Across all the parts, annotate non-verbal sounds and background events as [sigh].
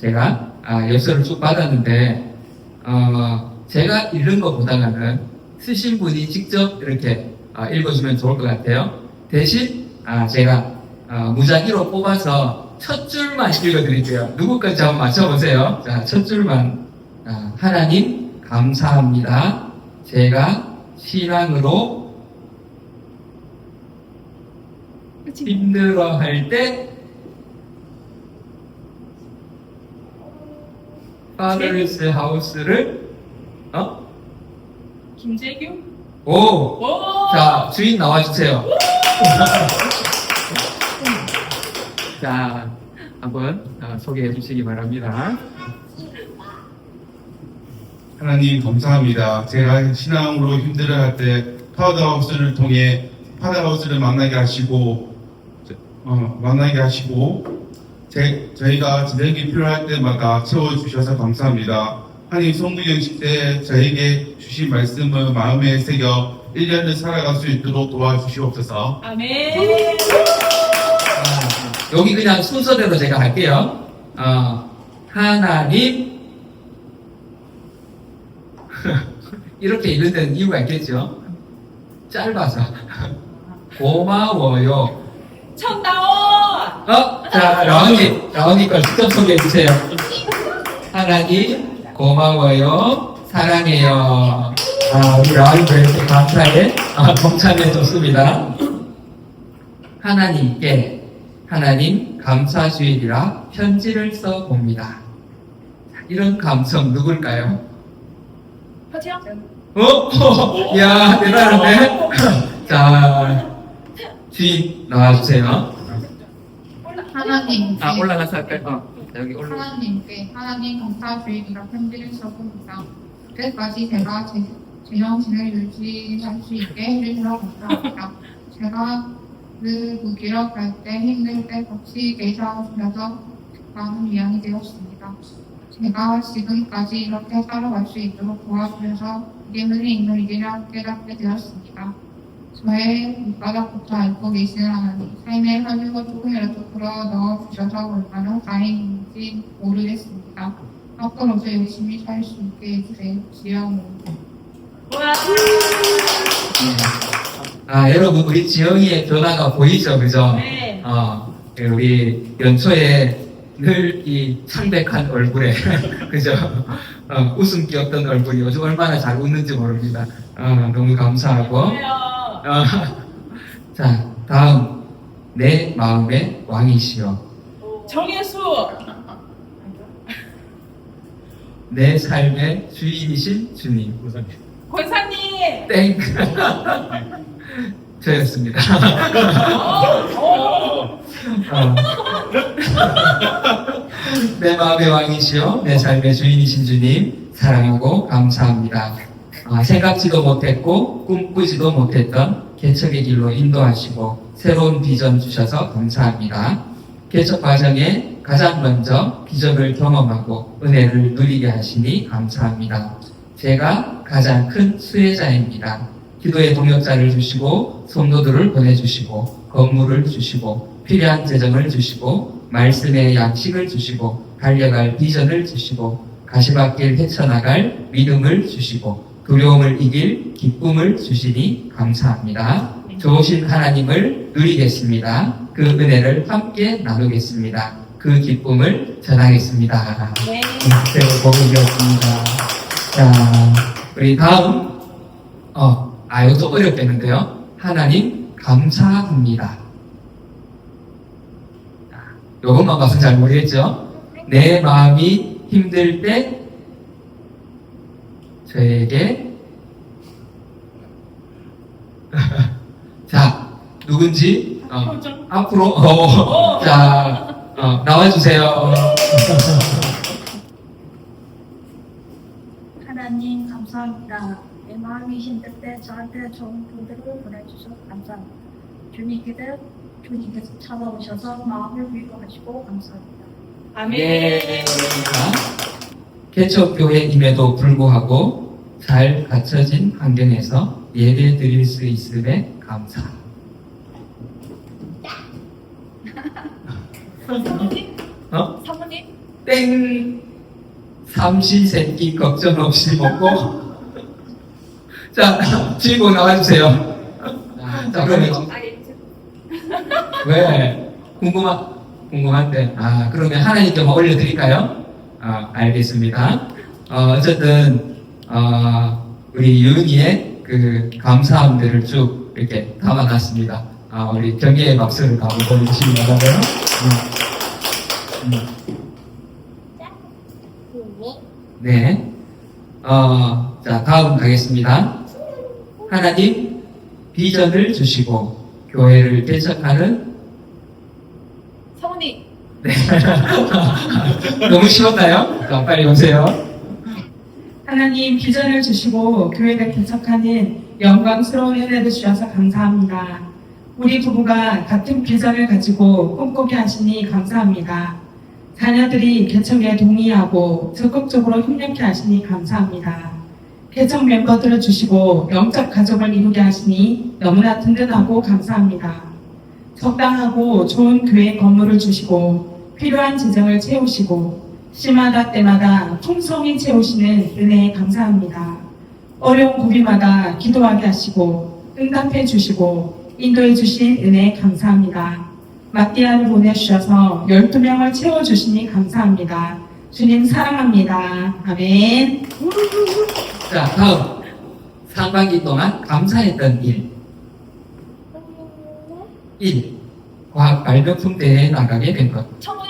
제가 아, 엽서를 쭉 받았는데 어, 제가 읽는 것보다는 쓰신 분이 직접 이렇게 아, 읽어주면 좋을 것 같아요. 대신 아, 제가 어, 무작위로 뽑아서 첫 줄만 읽어드릴게요. 누구까지 한번 맞춰보세요. 자, 첫 줄만 아, 하나님 감사합니다. 제가 신앙으로 힘들어할 때 파더스 하우스를 어? 김재규? 오! 오! 자, 주인 나와주세요. 자, 한번 어, 소개해 주시기 바랍니다. 하나님 감사합니다. 제가 신앙으로 힘들어할 때 파우더하우스를 통해 파우더하우스를 만나게 하시고 어, 만나게 하시고 제, 저희가 저녁이 필요할 때마다 채워주셔서 감사합니다. 하나님 성부연식 때 저에게 주신 말씀을 마음에 새겨 1년을 살아갈 수 있도록 도와주시옵소서. 아멘. 아, 여기 그냥 순서대로 제가 할게요. 어, 하나님 [laughs] 이렇게 읽는 데는 이유가 있겠죠. 짧아서 고마워요. 청다원! 어? 자, 라온이 걸 직접 소개해 주세요. 하나님, 고마워요. 사랑해요. 아, 우리 라온이도 이렇게 감사해. 아, 동참해 줬습니다. 하나님께 하나님 감사주일이라 편지를 써 봅니다. 이런 감성 누굴까요? 허지영? 어? [laughs] 야, 대단한데? 자, 주인 나와주세요. 하나님께 아, 올라가서 할까요? 어, 여기 올라 하나님께 하나님 감사주일이라 편지를 써봅니다. 끝까지 제가 제, 제 정신을 유지할 수 있게 해주셔서 감사합니다. 제가 늘 무기력 할 때 힘들 때 같이 계셔주셔서 많은 위안이 되었습니다. 제가 지금까지 이렇게 살아갈 수 있도록 도와주셔서 있는 일이라 깨닫게 되었습니다. 저의 밑바닥부터 알고 계시는 하나님, 삶의 하늘과 조금이라도 풀어 넣어 주셔서 얼마나 다행인지 모르겠습니다. 앞으로도 열심히 살 수 있게 해주세요. 와! 아, 여러분, 우리 지영이의 변화가 보이죠? 그죠? 네. 어, 우리 연초에 늘 이 창백한 얼굴에, [laughs] 그죠? 어, 웃음기 없던 얼굴이 요즘 얼마나 잘 웃는지 모릅니다. 어, 너무 감사하고. 어, [laughs] 자, 다음. 내 마음의 왕이시여. 정예수! [laughs] 내 삶의 주인이신 주님. 권사님! 땡. [laughs] 저였습니다. 오! 어. 내 마음의 왕이시여 내 삶의 주인이신 주님 사랑하고 감사합니다. 아, 생각지도 못했고 꿈꾸지도 못했던 개척의 길로 인도하시고 새로운 비전 주셔서 감사합니다. 개척 과정에 가장 먼저 비전을 경험하고 은혜를 누리게 하시니 감사합니다. 제가 가장 큰 수혜자입니다. 기도의 동역자를 주시고 성도들을 보내주시고 건물을 주시고 필요한 재정을 주시고 말씀의 양식을 주시고 달려갈 비전을 주시고 가시밭길 헤쳐나갈 믿음을 주시고 두려움을 이길 기쁨을 주시니 감사합니다. 좋으신 하나님을 누리겠습니다. 그 은혜를 함께 나누겠습니다. 그 기쁨을 전하겠습니다. 네. 복을 비었습니다. 자, 우리 다음, 어, 아, 이것도 어렵겠는데요. 하나님, 감사합니다. 자, 요것만 봐서 잘 모르겠죠? 내 마음이 힘들 때, 저에게, 자, 누군지, 어. 앞으로, 어, 자, 어, 나와주세요. 하나님 감사합니다. 내 마음이 힘들 때 저한테 좋은 분들을 보내주셔서 감사합니다. 주님께서 주님께서 찾아오셔서 마음을 위로하시고 감사합니다. 아멘. 예. 자, 개척교회임에도 불구하고 잘 갖춰진 환경에서 예배 드릴 수 있음에 감사. 사모님? 어? 사모님? 땡 삼시 세끼 걱정 없이 먹고 자 질문 나와주세요 자 그러면 왜 궁금한 궁금한데 아 그러면 하나님께 뭐 올려드릴까요? 아 알겠습니다. 어, 어쨌든 어, 우리 유은이의 그 감사함들을 쭉 이렇게 담아놨습니다. 아 우리 경의의 박수를 한번 보내주시기 바라고요. 음. 음. 네. 어, 자 다음 가겠습니다. 하나님 비전을 주시고 교회를 개척하는 성훈이 [laughs] 너무 쉬웠나요? 자, 빨리 오세요. 하나님 비전을 주시고 교회를 개척하는 영광스러운 은혜를 주셔서 감사합니다. 우리 부부가 같은 비전을 가지고 꿈꾸게 하시니 감사합니다. 자녀들이 개척에 동의하고 적극적으로 협력해 하시니 감사합니다. 개척 멤버들을 주시고 영적 가족을 이루게 하시니 너무나 든든하고 감사합니다. 적당하고 좋은 교회 건물을 주시고 필요한 재정을 채우시고 시마다 때마다 풍성히 채우시는 은혜에 감사합니다. 어려운 고비마다 기도하게 하시고 응답해 주시고 인도해 주신 은혜에 감사합니다. 마띠아를 보내주셔서 12명을 채워주시니 감사합니다. 주님 사랑합니다. 아멘. 자, 다음. 상반기 동안 감사했던 일. 1. 과학 발명품 대회에 나가게 된 것. 청은유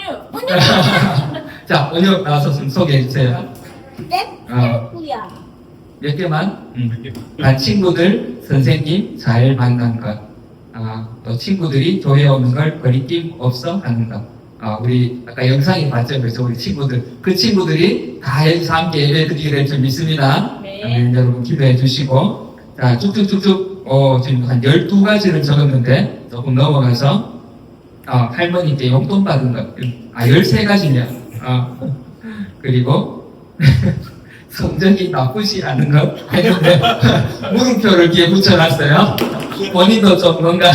[laughs] 자, 은혁 나와서 좀 소개해 주세요. 어, 뭐야? 몇 개만? 음. 아, 친구들, 선생님 잘 만난 것. 아, 또 친구들이 교회 오는 걸 거리낌 없어 하는 것. 아, 우리 아까 영상에 봤죠? 그래서 우리 친구들, 그 친구들이 다 함께 예배 드리게 될 줄 믿습니다. 네. 아멘. 여러분 기도해 주시고. 자, 쭉쭉쭉쭉, 어, 지금 한 12가지를 적었는데, 조금 넘어가서, 아, 할머니께 용돈 받은 것. 아, 13가지냐. 아, 그리고, [laughs] 성적이 나쁘지 않은 것 했는데, [laughs] 물음표를 뒤에 붙여놨어요. 본인도 좀 뭔가,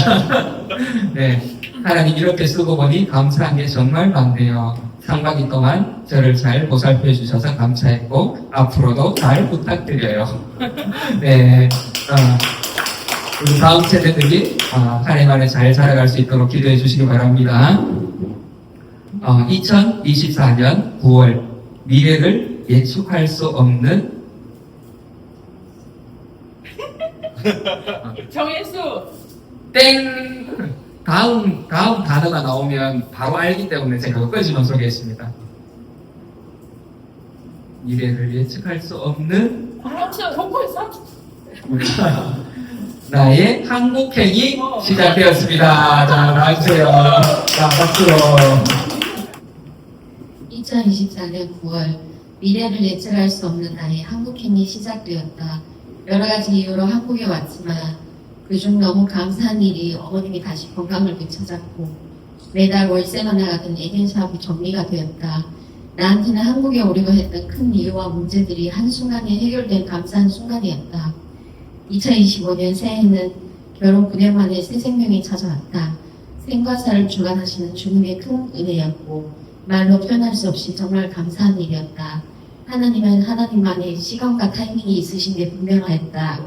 [laughs] 네. 하나님 이렇게 쓰고 보니 감사한 게 정말 많네요. 상반기 동안 저를 잘 보살펴 주셔서 감사했고, 앞으로도 잘 부탁드려요. 네. 어, 우리 다음 세대들이 어, 한 해만에 잘 살아갈 수 있도록 기도해 주시기 바랍니다. 어, 2024년 9월 미래를 예측할 수 없는 [laughs] 정예수 땡 다음 다음 단어가 나오면 바로 알기 때문에 제가 여기까지만 소개했습니다. 미래를 예측할 수 없는 공룡수 동굴 나의 한국행이 시작되었습니다. 자, 나와주세요. 자, 박수로. 2024년 9월 미래를 예측할 수 없는 나의 한국행이 시작되었다. 여러 가지 이유로 한국에 왔지만 그중 너무 감사한 일이 어머님이 다시 건강을 되찾았고 매달 월세만 나가던 에덴샵이 정리가 되었다. 나한테는 한국에 오려고 했던 큰 이유와 문제들이 한순간에 해결된 감사한 순간이었다. 2025년 새해에는 결혼 9년 만에 새 생명이 찾아왔다. 생과사를 주관하시는 주님의 큰 은혜였고 말로 표현할 수 없이 정말 감사한 일이었다. 하나님은 하나님만의 시간과 타이밍이 있으신 게 분명하였다.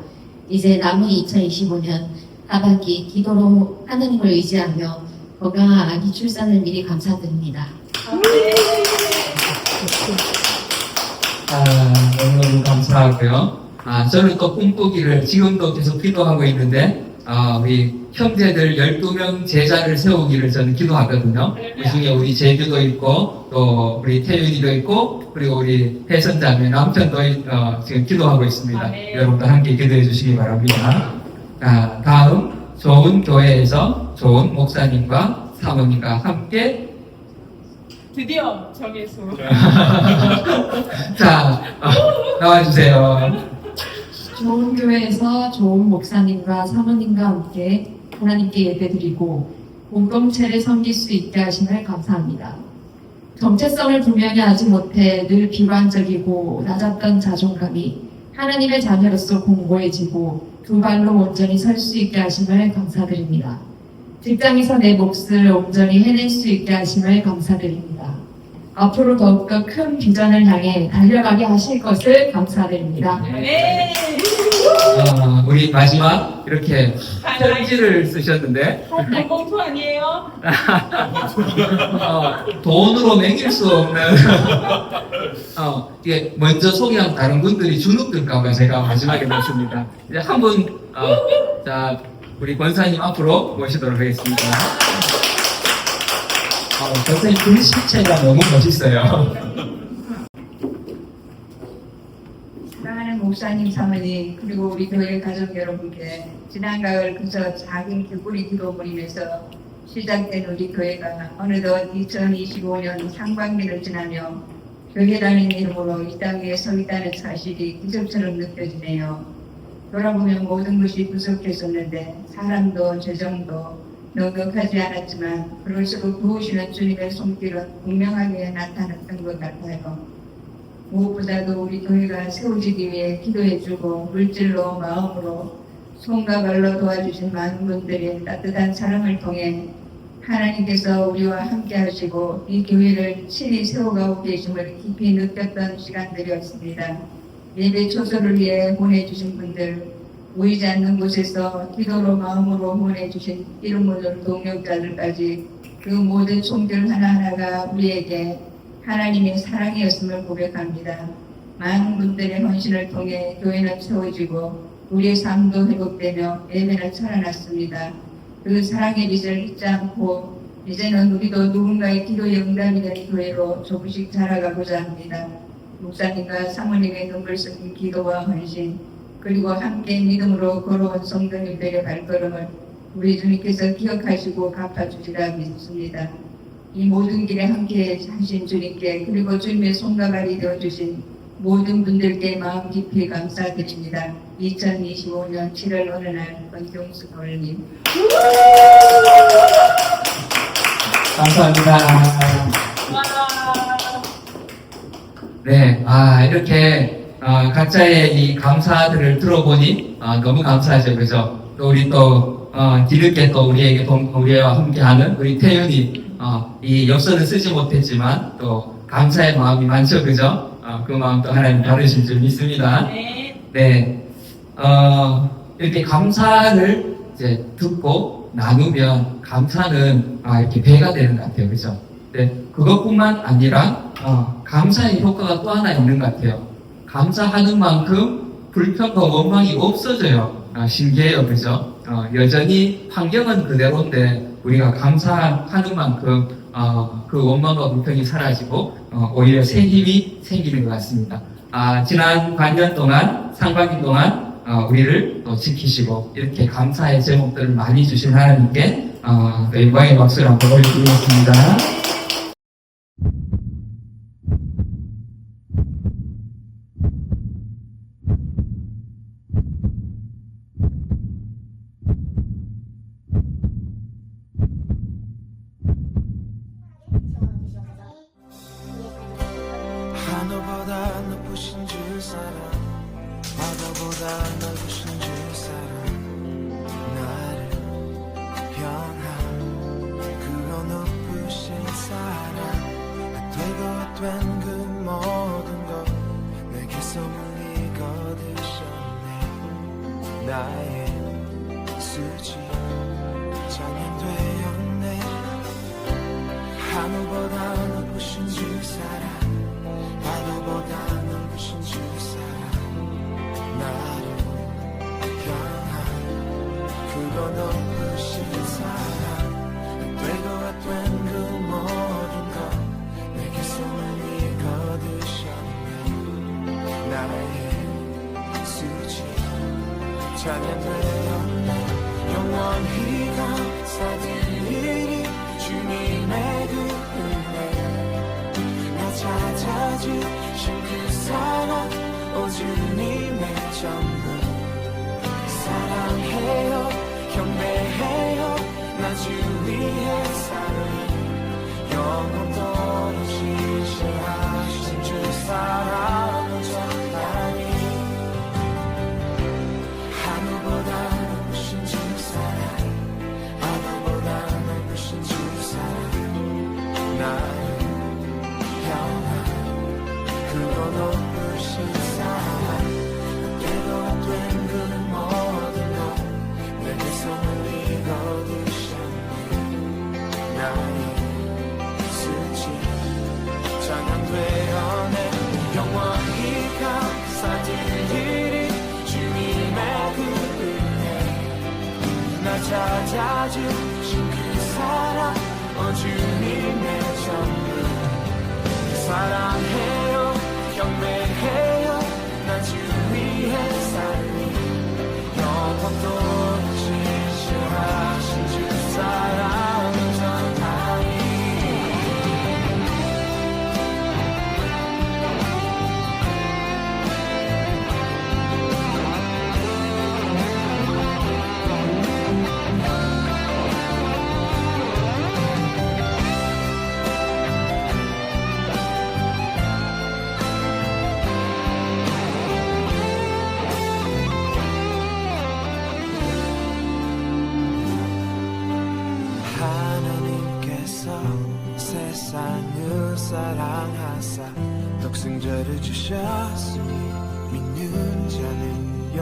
이제 남은 2025년 하반기 기도로 하나님을 의지하며 건강한 아기 출산을 미리 감사드립니다. 아, 너무너무 감사하고요. 아, 저는 또 꿈꾸기를 지금도 계속 기도하고 있는데, 아, 우리 형제들 12명 제자를 세우기를 저는 기도하거든요. 그 중에 우리 제주도 있고, 또 우리 태윤이도 있고, 그리고 우리 혜선자매 남편도 어, 지금 기도하고 있습니다. 아멘. 여러분도 함께 기도해 주시기 바랍니다. 아, 다음, 좋은 교회에서 좋은 목사님과 사모님과 함께 드디어 정예수 [laughs] 자, 어, 나와주세요. 좋은 교회에서 좋은 목사님과 사모님과 함께 하나님께 예배드리고 공동체를 섬길 수 있게 하심을 감사합니다. 정체성을 분명히 하지 못해 늘 비관적이고 낮았던 자존감이 하나님의 자녀로서 공고해지고 두 발로 온전히 설 수 있게 하심을 감사드립니다. 직장에서 내 몫을 온전히 해낼 수 있게 하심을 감사드립니다. 앞으로 더욱더 큰 비전을 향해 달려가게 하실 것을 감사드립니다. 네. 어, 우리 마지막 이렇게 편지를 쓰셨는데 한 봉투 아니에요? 어, 돈으로 매길 수 없는 어, 이게 먼저 소개한 다른 분들이 주눅들까봐 제가 마지막에 넣습니다. 이제 한 분, 어, 자 우리 권사님 앞으로 모시도록 하겠습니다. 어, 권사님 글씨체가 너무 멋있어요. 사랑하는 목사님 사모님 그리고 우리 교회 가족 여러분께 지난 가을 그저 작은 기도 모임에서 시작된 우리 교회가 어느덧 2025년 상반기를 지나며 교회라는 이름으로 이 땅에 서 있다는 사실이 기적처럼 느껴지네요. 돌아보면 모든 것이 부족했었는데 사람도 재정도 넉넉하지 않았지만 그럴수록 도우시는 주님의 손길은 분명하게 나타났던 것 같아요. 무엇보다도 우리 교회가 세워지기 위해 기도해주고 물질로 마음으로 손과 발로 도와주신 많은 분들의 따뜻한 사랑을 통해 하나님께서 우리와 함께 하시고 이 교회를 친히 세워가고 계심을 깊이 느꼈던 시간들이었습니다. 예배 초소를 위해 보내주신 분들, 보이지 않는 곳에서 기도로 마음으로 후원해주신 이름 모든 동역자들까지 그 모든 손길 하나하나가 우리에게 하나님의 사랑이었음을 고백합니다. 많은 분들의 헌신을 통해 교회는 세워지고 우리의 삶도 회복되며 예배는 살아났습니다. 그 사랑의 빛을 잊지 않고 이제는 우리도 누군가의 기도의 응답이 된 교회로 조금씩 자라가고자 합니다. 목사님과 사모님의 눈물 섞인 기도와 헌신 그리고 함께 믿음으로 걸어온 성도님들의 발걸음을 우리 주님께서 기억하시고 갚아주시라 믿습니다. 이 모든 길에 함께 하신 주님께 그리고 주님의 손과 발이 되어주신 모든 분들께 마음 깊이 감사드립니다. 2025년 7월 어느 날 권경수 돌님 감사합니다. 와. 네, 아, 이렇게, 어, 각자의 이 감사들을 들어보니, 아, 너무 감사하죠. 그죠? 또 우리 또, 어, 뒤늦게 또 우리에게, 동, 우리와 함께하는 우리 태윤이, 어, 이 엽서를 쓰지 못했지만, 또, 감사의 마음이 많죠. 그죠? 어, 그 마음도 하나님 다루신 줄 믿습니다. 네. 네, 어, 이렇게 감사를 이제 듣고 나누면 감사는 아, 이렇게 배가 되는 것 같아요. 그죠? 네, 그것뿐만 아니라, 어, 감사의 효과가 또 하나 있는 것 같아요. 감사하는 만큼 불평과 원망이 없어져요. 아, 신기해요. 그죠? 어, 여전히 환경은 그대로인데, 우리가 감사하는 만큼, 어, 그 원망과 불평이 사라지고, 어, 오히려 새 힘이 생기는 것 같습니다. 아, 지난 반년 동안, 상반기 동안, 어, 우리를 또 지키시고, 이렇게 감사의 제목들을 많이 주신 하나님께, 어, 영광의 박수를 한번 올려드리겠습니다. 하늘보다 찾아주신 그 사랑 어 주님의 전부 사랑해요. 경배해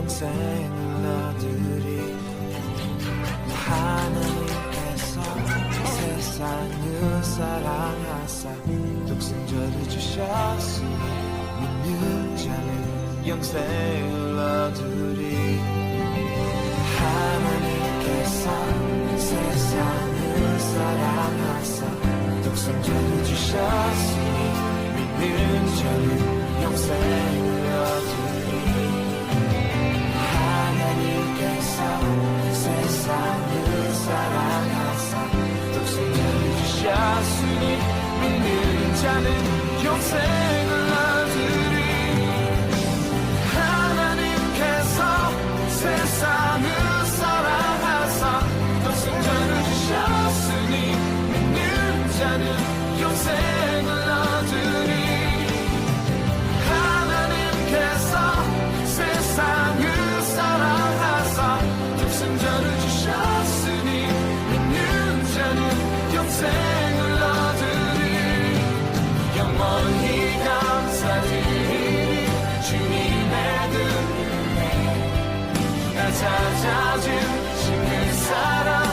영생을 얻으리 하나님께서 세상을 사랑하사 독생자를 주셨으니 믿는 자는 영생을 얻으리 하나님께서 세상을 사랑하사 독생자를 주셨으니 믿는 자는 영생을 찾아준 그 사랑.